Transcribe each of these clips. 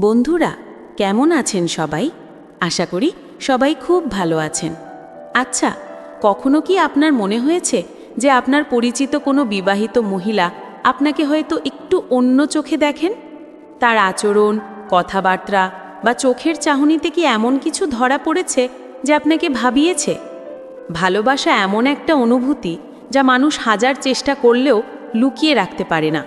বন্ধুরা, কেমন আছেন সবাই? আশা করি সবাই খুব ভালো আছেন। আচ্ছা কখনো কি আপনার মনে হয়েছে যে আপনার পরিচিত কোনো বিবাহিত মহিলা আপনাকে হয়তো একটু অন্য চোখে দেখেন? তার আচরণ, কথাবার্তা বা চোখের চাহনিতে কি এমন কিছু ধরা পড়েছে যে আপনাকে ভাবিয়েছে? ভালোবাসা এমন একটা অনুভূতি যা মানুষ হাজার চেষ্টা করলেও লুকিয়ে রাখতে পারে না।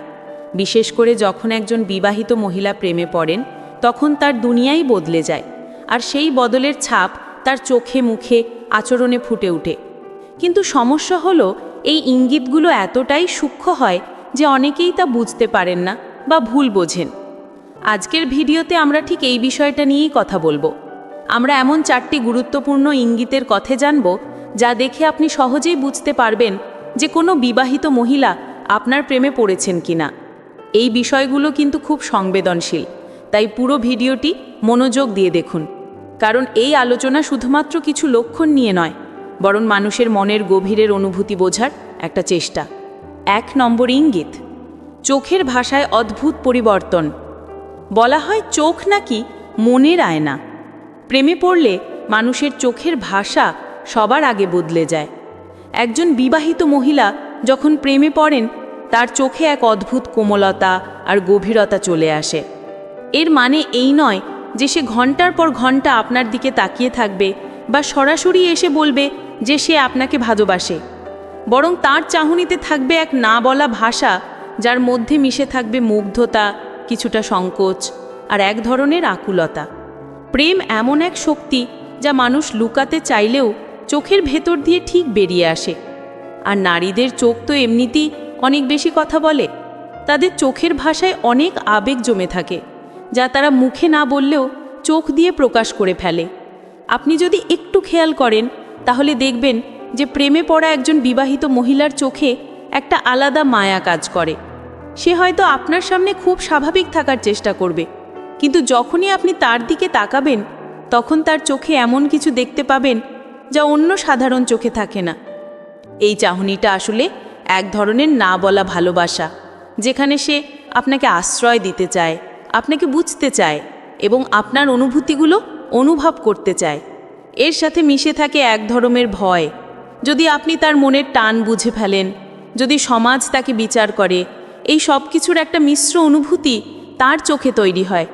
বিশেষ করে যখন একজন বিবাহিত মহিলা প্রেমে পড়েন তখন তার দুনিয়াই বদলে যায়, আর সেই বদলের ছাপ তার চোখে মুখে আচরণে ফুটে ওঠে। কিন্তু সমস্যা হলো, এই ইঙ্গিতগুলো এতটাই সূক্ষ্ম হয় যে অনেকেই তা বুঝতে পারেন না বা ভুল বোঝেন। আজকের ভিডিওতে আমরা ঠিক এই বিষয়টা নিয়েই কথা বলব। আমরা এমন চারটি গুরুত্বপূর্ণ ইঙ্গিতের কথা জানব, যা দেখে আপনি সহজেই বুঝতে পারবেন যে কোনো বিবাহিত মহিলা আপনার প্রেমে পড়েছেন কিনা। এই বিষয়গুলো কিন্তু খুব সংবেদনশীল। তাই পুরো ভিডিওটি মনোযোগ দিয়ে দেখুন। কারণ এই আলোচনা শুধুমাত্র কিছু লক্ষণ নিয়ে নয়, বরং মানুষের মনের গভীরের অনুভূতি বোঝার একটা চেষ্টা। এক নম্বর ইঙ্গিত, চোখের ভাষায় অদ্ভুত পরিবর্তন। বলা হয় চোখ নাকি মনের আয়না। প্রেমে পড়লে মানুষের চোখের ভাষা সবার আগে বদলে যায়। একজন বিবাহিত মহিলা যখন প্রেমে পড়েন, তার চোখে এক অদ্ভুত কোমলতা আর গভীরতা চলে আসে। এর মানে এই নয় যে সে ঘণ্টার পর ঘণ্টা আপনার দিকে তাকিয়ে থাকবে বা সরাসরি এসে বলবে যে সে আপনাকে ভালোবাসে। বরং তার চাহনিতে থাকবে এক না বলা ভাষা যার মধ্যে মিশে থাকবে মুগ্ধতা, কিছুটা সংকোচ আর এক ধরনের আকুলতা। প্রেম এমন এক শক্তি যা মানুষ লুকাতে চাইলেও চোখের ভেতর দিয়ে ঠিক বেরিয়ে আসে। আর নারীদের চোখ তো এমনিতেই অনেক বেশি কথা বলে। তাদের চোখের ভাষায় অনেক আবেগ জমে থাকে। যা তারা মুখে না বললেও চোখ দিয়ে প্রকাশ করে ফেলে। আপনি যদি একটু খেয়াল করেন, তাহলে দেখবেন যে প্রেমে পড়া একজন বিবাহিত মহিলার চোখে একটা আলাদা মায়া কাজ করে। সে হয়তো আপনার সামনে খুব স্বাভাবিক থাকার চেষ্টা করবে, কিন্তু যখনই আপনি তার দিকে তাকাবেন, তখন তার চোখে এমন কিছু দেখতে পাবেন যা অন্য সাধারণ চোখে থাকে না। এই চাহনিটা আসলে এক ধরনের না বলা ভালোবাসা, যেখানে সে আপনাকে আশ্রয় দিতে চায়। আপনাকে বুঝতে চায় এবং আপনার অনুভূতিগুলো অনুভব করতে চায়। এর সাথে মিশে থাকে এক ধরনের ভয়। যদি আপনি তার মনের টান বুঝে ফেলেন, যদি সমাজ তাকে বিচার করে, এই সব কিছুর একটা মিশ্র অনুভূতি তার চোখে তৈরি হয়,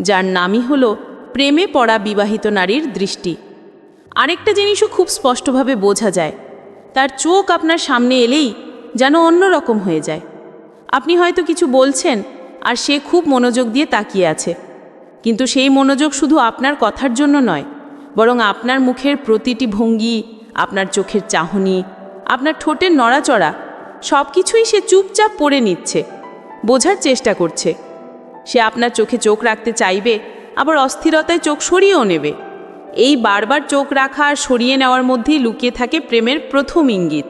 যার নামই হলো প্রেমে পড়া বিবাহিত নারীর দৃষ্টি। আরেকটা জিনিসও খুব স্পষ্টভাবে বোঝা যায়, তার চোখ আপনার সামনে এলেই যেন অন্যরকম হয়ে যায়। আপনি হয়তো কিছু বলছেন আর সে খুব মনোযোগ দিয়ে তাকিয়ে আছে। কিন্তু সেই মনোযোগ শুধু আপনার কথার জন্য নয়, বরং আপনার মুখের প্রতিটি ভঙ্গি, আপনার চোখের চাহনি, আপনার ঠোঁটের নড়াচড়া সব কিছুই সে চুপচাপ পড়ে নিচ্ছে, বোঝার চেষ্টা করছে। সে আপনার চোখে চোখ রাখতে চাইবে, আবার অস্থিরতায় চোখ সরিয়েও নেবে। এই বারবার চোখ রাখা আর সরিয়ে নেওয়ার মধ্যেই লুকিয়ে থাকে প্রেমের প্রথম ইঙ্গিত।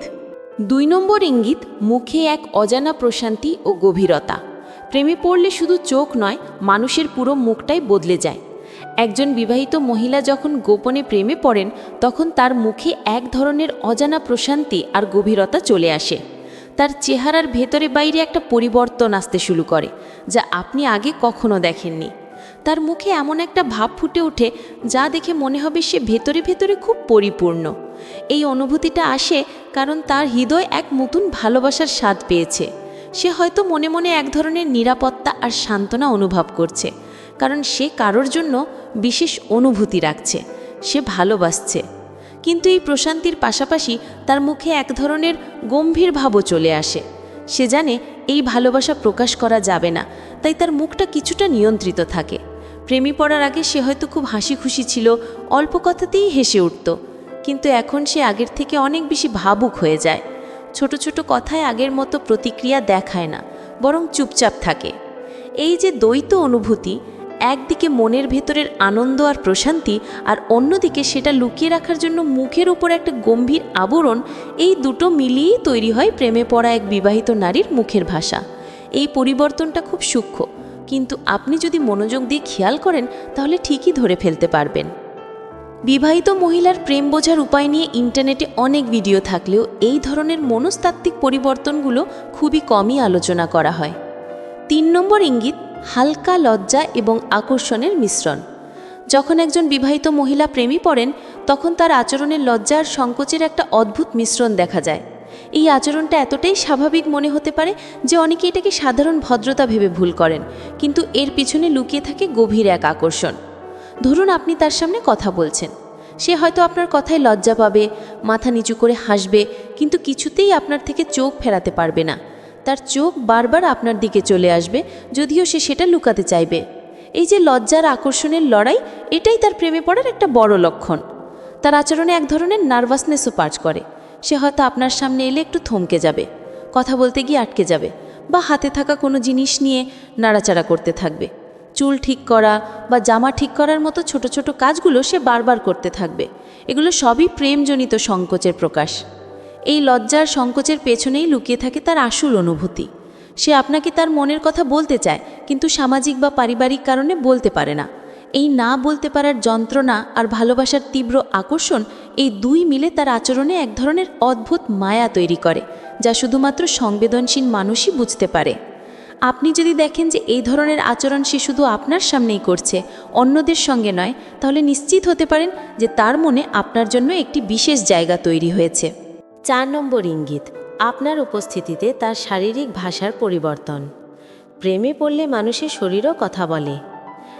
দুই নম্বর ইঙ্গিত, মুখে এক অজানা প্রশান্তি ও গভীরতা। প্রেমে পড়লে শুধু চোখ নয়, মানুষের পুরো মুখটাই বদলে যায়। একজন বিবাহিত মহিলা যখন গোপনে প্রেমে পড়েন, তখন তার মুখে এক ধরনের অজানা প্রশান্তি আর গভীরতা চলে আসে। তার চেহারার ভেতরে বাইরে একটা পরিবর্তন আসতে শুরু করে, যা আপনি আগে কখনো দেখেননি। তার মুখে এমন একটা ভাব ফুটে ওঠে, যা দেখে মনে হবে সে ভেতরে ভেতরে খুব পরিপূর্ণ। এই অনুভূতিটা আসে কারণ তার হৃদয় এক নতুন ভালোবাসার স্বাদ পেয়েছে। সে হয়তো মনে মনে এক ধরনের নিরাপত্তা আর সান্ত্বনা অনুভব করছে, কারণ সে কারোর জন্য বিশেষ অনুভূতি রাখছে, সে ভালোবাসছে। কিন্তু এই প্রশান্তির পাশাপাশি তার মুখে এক ধরনের গম্ভীর ভাবও চলে আসে। সে জানে এই ভালোবাসা প্রকাশ করা যাবে না, তাই তার মুখটা কিছুটা নিয়ন্ত্রিত থাকে। প্রেমী পড়ার আগে সে হয়তো খুব হাসি খুশি ছিল, অল্প কথাতেই হেসে উঠত। কিন্তু এখন সে আগের থেকে অনেক বেশি ভাবুক হয়ে যায়। ছোট ছোট কথায় আগের মতো প্রতিক্রিয়া দেখায় না, বরং চুপচাপ থাকে। এই যে দ্বৈত অনুভূতি, একদিকে মনের ভেতরের আনন্দ আর প্রশান্তি, আর অন্যদিকে সেটা লুকিয়ে রাখার জন্য মুখের উপর একটা গম্ভীর আবরণ, এই দুটো মিলিয়েই তৈরি হয় প্রেমে পড়া এক বিবাহিত নারীর মুখের ভাষা। এই পরিবর্তনটা খুব সূক্ষ্ম, কিন্তু আপনি যদি মনোযোগ দিয়ে খেয়াল করেন, তাহলে ঠিকই ধরে ফেলতে পারবেন। বিবাহিত মহিলার প্রেম বোঝার উপায় নিয়ে ইন্টারনেটে অনেক ভিডিও থাকলেও এই ধরনের মনস্তাত্ত্বিক পরিবর্তনগুলো খুবই কমই আলোচনা করা হয়। তিন নম্বর ইঙ্গিত, হালকা লজ্জা এবং আকর্ষণের মিশ্রণ। যখন একজন বিবাহিত মহিলা প্রেমী পড়েন, তখন তার আচরণের লজ্জা আর সংকোচের একটা অদ্ভুত মিশ্রণ দেখা যায়। এই আচরণটা এতটাই স্বাভাবিক মনে হতে পারে যে অনেকে এটাকে সাধারণ ভদ্রতা ভেবে ভুল করেন, কিন্তু এর পিছনে লুকিয়ে থাকে গভীর এক আকর্ষণ। ধরুন আপনি তার সামনে কথা বলছেন। সে হয়তো আপনার কথায় লজ্জা পাবে, মাথা নিচু করে হাসবে, কিন্তু কিছুতেই আপনার থেকে চোখ ফেরাতে পারবে না। তার চোখ বারবার আপনার দিকে চলে আসবে, যদিও সে সেটা লুকাতে চাইবে। এই যে লজ্জার আকর্ষণের লড়াই, এটাই তার প্রেমে পড়ার একটা বড় লক্ষণ। তার আচরণে এক ধরনের নার্ভাসনেসও পাজ করে। সে হয়তো আপনার সামনে এলে একটু থমকে যাবে, কথা বলতে গিয়ে আটকে যাবে, বা হাতে থাকা কোনো জিনিস নিয়ে নাড়াচাড়া করতে থাকবে। চুল ঠিক করা বা জামা ঠিক করার মতো ছোট ছোট কাজগুলো সে বারবার করতে থাকবে। এগুলো সবই প্রেমজনিত সংকোচের প্রকাশ। এই লজ্জার সংকোচের পেছনেই লুকিয়ে থাকে তার আসল অনুভূতি। সে আপনাকে তার মনের কথা বলতে চায়, কিন্তু সামাজিক বা পারিবারিক কারণে বলতে পারে না। এই না বলতে পারার যন্ত্রণা আর ভালোবাসার তীব্র আকর্ষণ এই দুই মিলে তার আচরণে এক ধরনের অদ্ভুত মায়া তৈরি করে, যা শুধুমাত্র সংবেদনশীল মানুষই বুঝতে পারে। আপনি যদি দেখেন যে এই ধরনের আচরণ সে শুধু আপনার সামনেই করছে, অন্যদের সঙ্গে নয়, তাহলে নিশ্চিত হতে পারেন যে তার মনে আপনার জন্য একটি বিশেষ জায়গা তৈরি হয়েছে। চার নম্বর ইঙ্গিত, আপনার উপস্থিতিতে তার শারীরিক ভাষার পরিবর্তন। প্রেমে পড়লে মানুষের শরীরও কথা বলে।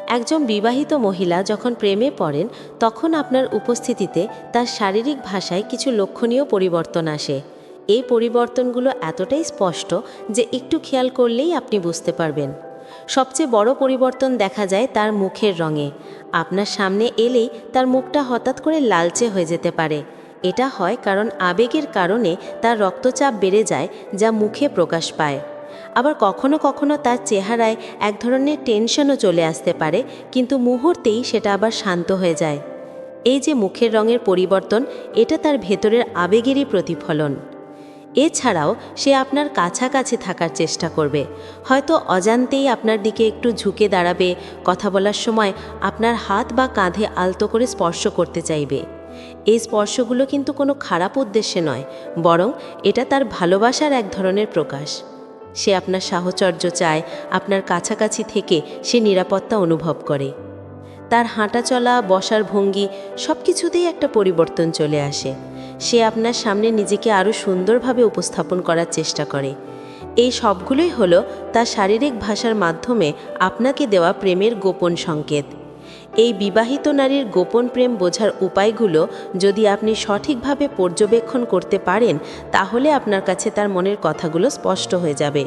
একজন বিবাহিত মহিলা যখন প্রেমে পড়েন, তখন আপনার উপস্থিতিতে তার শারীরিক ভাষায় কিছু লক্ষণীয় পরিবর্তন আসে। এই পরিবর্তনগুলো এতটাই স্পষ্ট যে একটু খেয়াল করলেই আপনি বুঝতে পারবেন। সবচেয়ে বড় পরিবর্তন দেখা যায় তার মুখের রঙে। আপনার সামনে এলেই তার মুখটা হঠাৎ করে লালচে হয়ে যেতে পারে। এটা হয় কারণ আবেগের কারণে তার রক্তচাপ বেড়ে যায় যা মুখে প্রকাশ পায়। আবার কখনো কখনো তার চেহারায় এক ধরনের টেনশনও চলে আসতে পারে, কিন্তু মুহূর্তেই সেটা আবার শান্ত হয়ে যায়। এই যে মুখের রঙের পরিবর্তন, এটা তার ভেতরের আবেগেরই প্রতিফলন। এছাড়াও সে আপনার কাছাকাছি থাকার চেষ্টা করবে। হয়তো অজান্তেই আপনার দিকে একটু ঝুঁকে দাঁড়াবে, কথা বলার সময় আপনার হাত বা কাঁধে আলতো করে স্পর্শ করতে চাইবে। এই স্পর্শগুলো কিন্তু কোনো খারাপ উদ্দেশ্যে নয়, বরং এটা তার ভালোবাসার এক ধরনের প্রকাশ। সে আপনার সাহচর্য চায়, আপনার কাছাকাছি থেকে সে নিরাপত্তা অনুভব করে। তার হাঁটা চলা বসার ভঙ্গি সব কিছুতেই একটা পরিবর্তন চলে আসে। সে আপনার সামনে নিজেকে আরও সুন্দরভাবে উপস্থাপন করার চেষ্টা করে। এই সবগুলোই হলো তার শারীরিক ভাষার মাধ্যমে আপনাকে দেওয়া প্রেমের গোপন সংকেত। এই বিবাহিত নারীর গোপন প্রেম বোঝার উপায়গুলো যদি আপনি সঠিকভাবে পর্যবেক্ষণ করতে পারেন, তাহলে আপনার কাছে তার মনের কথাগুলো স্পষ্ট হয়ে যাবে।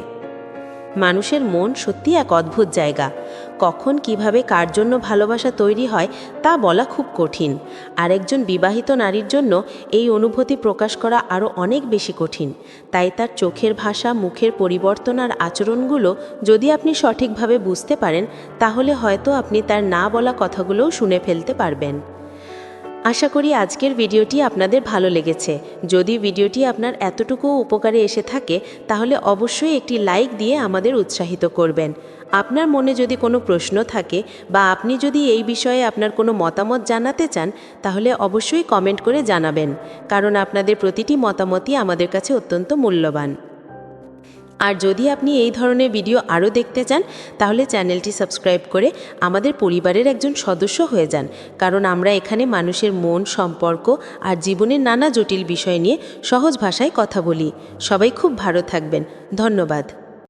মানুষের মন সত্যি এক অদ্ভুত জায়গা। কখন কীভাবে কার জন্য ভালোবাসা তৈরি হয় তা বলা খুব কঠিন। আর একজন বিবাহিত নারীর জন্য এই অনুভূতি প্রকাশ করা আরও অনেক বেশি কঠিন। তাই তার চোখের ভাষা, মুখের পরিবর্তন আর আচরণগুলো যদি আপনি সঠিকভাবে বুঝতে পারেন, তাহলে হয়তো আপনি তার না বলা কথাগুলোও শুনে ফেলতে পারবেন। আশা করি আজকের ভিডিওটি আপনাদের ভালো লেগেছে। যদি ভিডিওটি আপনার এতটুকু উপকারে এসে থাকে, তাহলে অবশ্যই একটি লাইক দিয়ে আমাদের উৎসাহিত করবেন। আপনার মনে যদি কোনো প্রশ্ন থাকে বা আপনি যদি এই বিষয়ে আপনার কোনো মতামত জানাতে চান, তাহলে অবশ্যই কমেন্ট করে জানাবেন। কারণ আপনাদের প্রতিটি মতামতই আমাদের কাছে অত্যন্ত মূল্যবান। আর যদি আপনি এই ধরনের ভিডিও আরও দেখতে চান, তাহলে চ্যানেলটি সাবস্ক্রাইব করে আমাদের পরিবারের একজন সদস্য হয়ে যান। কারণ আমরা এখানে মানুষের মন, সম্পর্ক আর জীবনের নানা জটিল বিষয় নিয়ে সহজ ভাষায় কথা বলি। সবাই খুব ভালো থাকবেন। ধন্যবাদ।